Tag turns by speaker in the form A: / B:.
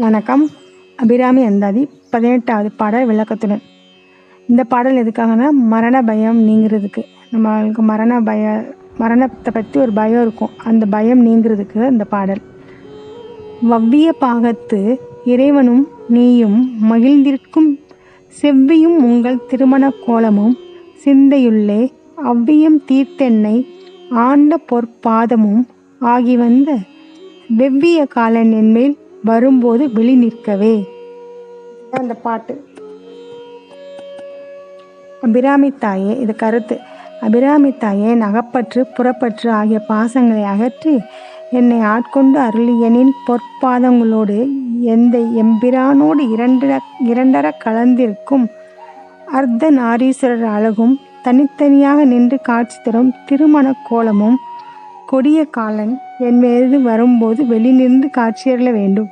A: வணக்கம். அபிராமி அந்தாதி பதினெட்டாவது பாடல் விளக்கத்துடன். இந்த பாடல் எதுக்காகனா மரண பயம் நீங்கிறதுக்கு. நம்மளுக்கு மரண பய மரணத்தை பற்றி ஒரு பயம் இருக்கும். அந்த பயம் நீங்கிறதுக்கு இந்த பாடல். வவ்விய பாகத்து இறைவனும் நீயும் மகிழ்ந்திருக்கும். செவ்வியும் உங்கள் திருமண கோலமும். சிந்தையுள்ளே அவ்வியம் தீர்த்தென்னை ஆண்ட பொற்பாதமும் ஆகி வந்த வெவ்விய காலன் என்மேல் வரும்போது வெளி நிற்கவே. அந்த பாட்டு. அபிராமி தாயே இது கருத்து. அபிராமி தாயே நகப்பற்று புறப்பற்று ஆகிய பாசங்களை அகற்றி என்னை ஆட்கொண்டு அருளியனின் பொற்பாதங்களோடு எந்த எம்பிரானோடு இரண்டர இரண்டர கலந்திருக்கும் அர்த்த நாரீஸ்வரர் அழகும் தனித்தனியாக நின்று காட்சி தரும் திருமண கோலமும் கொடிய காலன் என் மீது வரும்போது வெளிநின்று காட்சியறல வேண்டும்.